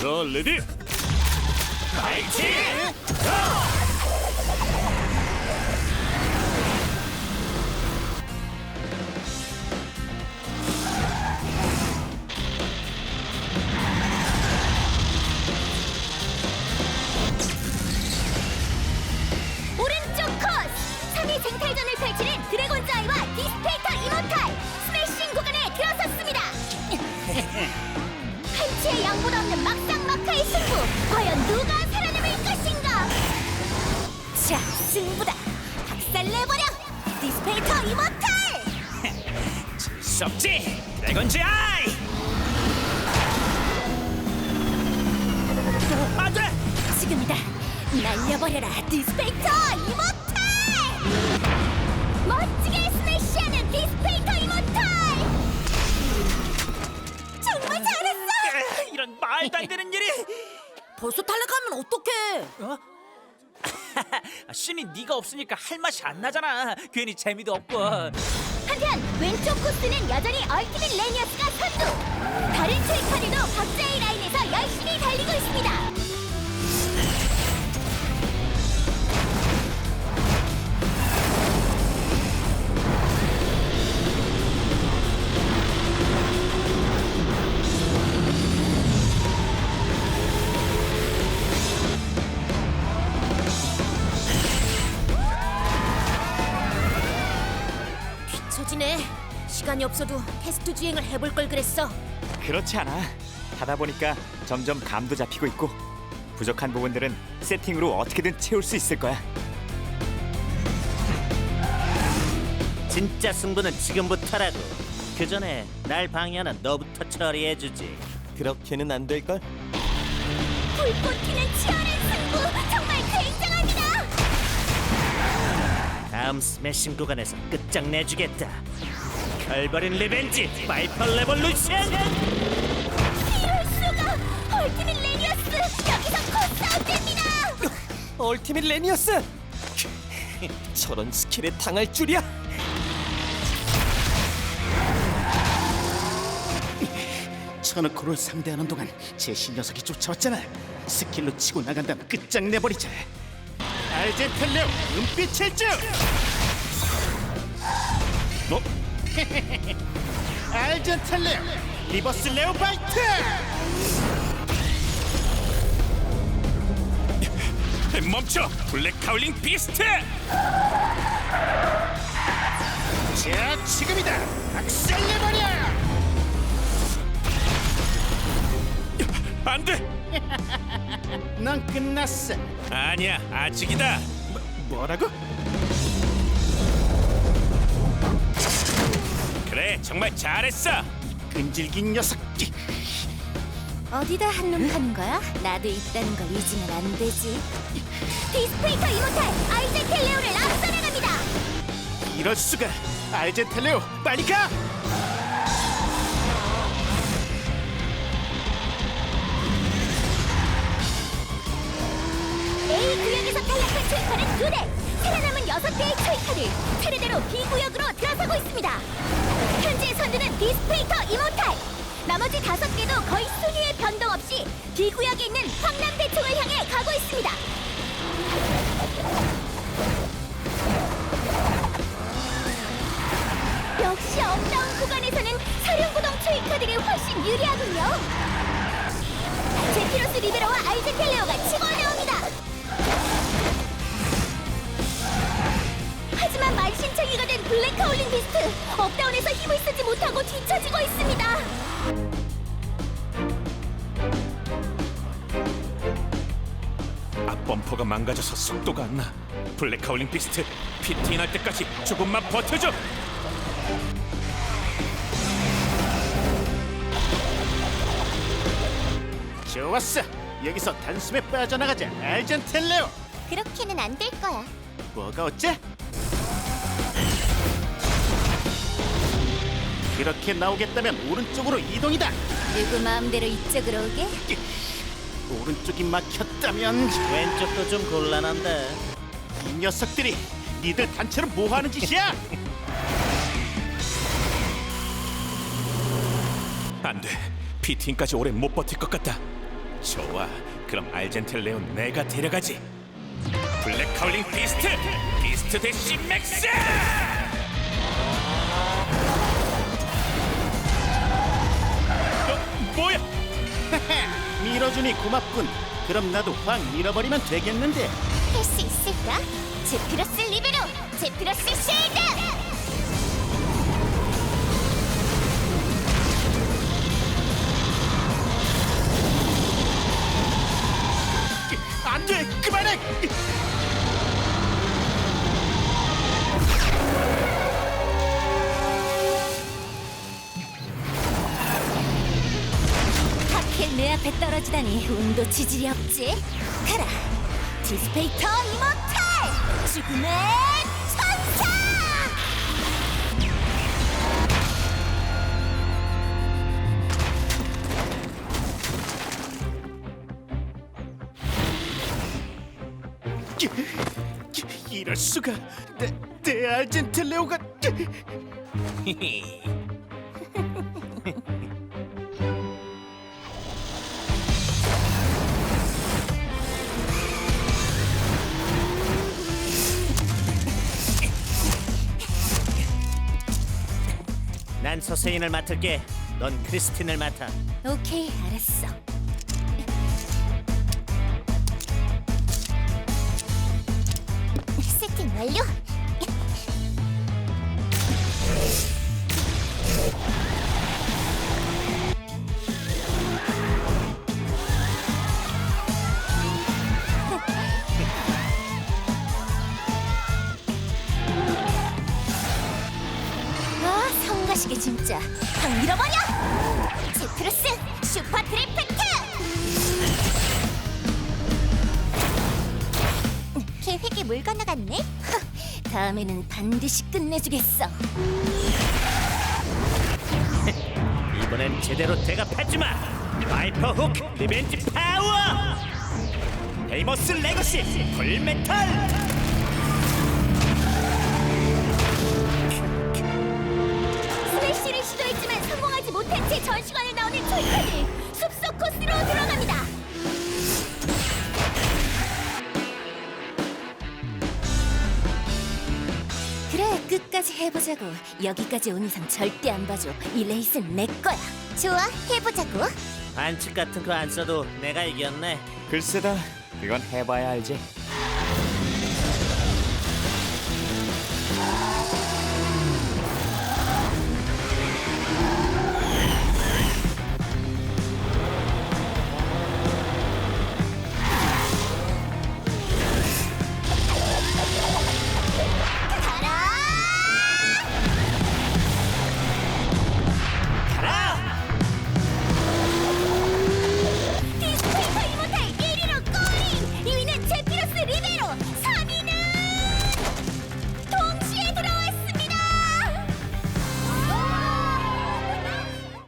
자, 레디. 오른쪽 승부다 박살내버려. 디스페이터 이모탈! 썩지. 드래곤즈 아이! 안 돼 지금이다. 날려버려라 디스페이터 이모탈! 멋지게 스매시하는 디스페이터 이모탈! 정말 잘했어! 이런 말도 안 되는 일이! 벌써 탈락하면 어떡해? 어? 신이 네가 없으니까 할 맛이 안 나잖아. 괜히 재미도 없고. 한편 왼쪽 코스는 여전히 얼티밋 레니어스가 선두. 다른 트랙카들도 각자의 라인에서 열심히 달리고 있습니다 시간이 없어도 테스트 주행을 해볼 걸 그랬어 그렇지 않아. 하다 보니까 점점 감도 잡히고 있고 부족한 부분들은 세팅으로 어떻게든 채울 수 있을 거야. 진짜 승부는 지금부터라고. 그 전에 날 방해하는 너부터 처리해주지. 그렇게는 안 될걸? 불꽃 튀는 치열한 승부 정말 굉장합니다 다음 스매싱 구간에서 끝장내주겠다. 결버린 리벤지 파이퍼 레볼루션! 이럴 수가 얼티밋 레니어스 여기서 코스아웃됩니다 얼티밋 레니어스! 저런 스킬에 당할 줄이야! 천우코를 상대하는 동안 제신 녀석이 쫓아왔잖아. 스킬로 치고 나간다면 끝장내버리자. 알제텔레오 은빛의 주! 뭐? 알제텔레오 리버스 레오바이트! 멈춰. 블랙 카울링 비스트. 자, 지금이다! 박살내버려! 안 돼. 넌 끝났어. 아니야, 아직이다. 뭐라고? 그래, 정말 잘했어. 끈질긴 녀석! 어디다 한눈 파는 거야? 나도 있다는 걸 잊으면 안 되지 디스페이터 이모탈 아이젠 텔레오를 앞서 나갑니다 이럴 수가! 알제텔레오 빨리 가! A 구역에서 탈락한 트위커는 두 대, 살아남은 여섯 대의 트위커를 차례대로 B 구역으로 들어서고 있습니다. 디스페이터 이모탈. 나머지 다섯 개도 거의 순위의 변동 없이 B 구역에 있는 황남 대총을 향해 가고 있습니다. 역시 업다운 구간에서는 사령구동 트위커들이 훨씬 유리하군요. 제피로스 리베로와 아이젠 텔레오가 치고 올라옵 하지만 만신창이가 된 블랙 카울링 비스트 업다운에서 힘을 쓰지 못하고 뒤처지고 있습니다. 앞범퍼가 망가져서 속도가 안 나. 블랙 카울링 비스트 피팅할 때까지 조금만 버텨줘. 좋았어! 여기서 단숨에 빠져나가자, 알젠텔레오! 그렇게는 안 될 거야. 뭐가 어째? 그렇게 나오겠다면 오른쪽으로 이동이다. 누구 마음대로 이쪽으로 오게? 오른쪽이 막혔다면 왼쪽도 좀 곤란한데. 이 녀석들이 니들 단체로 뭐 하는 짓이야? 안 돼. 피팅까지 오래 못 버틸 것 같다. 좋아. 그럼 알젠텔레온 내가 데려가지. 블랙 카울링 비스트, 비스트 대시 맥스! 밀어주니 고맙군. 그럼 나도 확 밀어버리면 되겠는데. 할 수 있을까? 제피러스 리베로, 제피러스 쉐이드! 안 돼, 그만해. 앞에 떨어지다니 운도 지질이 없지. 가라, 디스페이터 이모탈! 죽음의 천사! 이럴 수가. 내, 내 알젠텔레오가. 난 서세인을 맡을게. 넌 크리스틴을 맡아. 오케이, 알았어. 세팅 완료. 아, 성가시게 진짜. 확 밀어버려! 제프루스 슈퍼 트리프트! 계획이 물 건너갔네? 허, 다음에는 반드시 끝내주겠어. 이번엔 제대로 대답하지 마. 바이퍼 훅 리벤지 파워. 베이머스 레거시 풀메탈 보자고. 여기까지 온 이상 절대 안 봐줘. 이 레이스는 내 거야. 좋아 해보자고. 반칙 같은 거 안 써도 내가 이겼네. 글쎄다 그건 해봐야 알지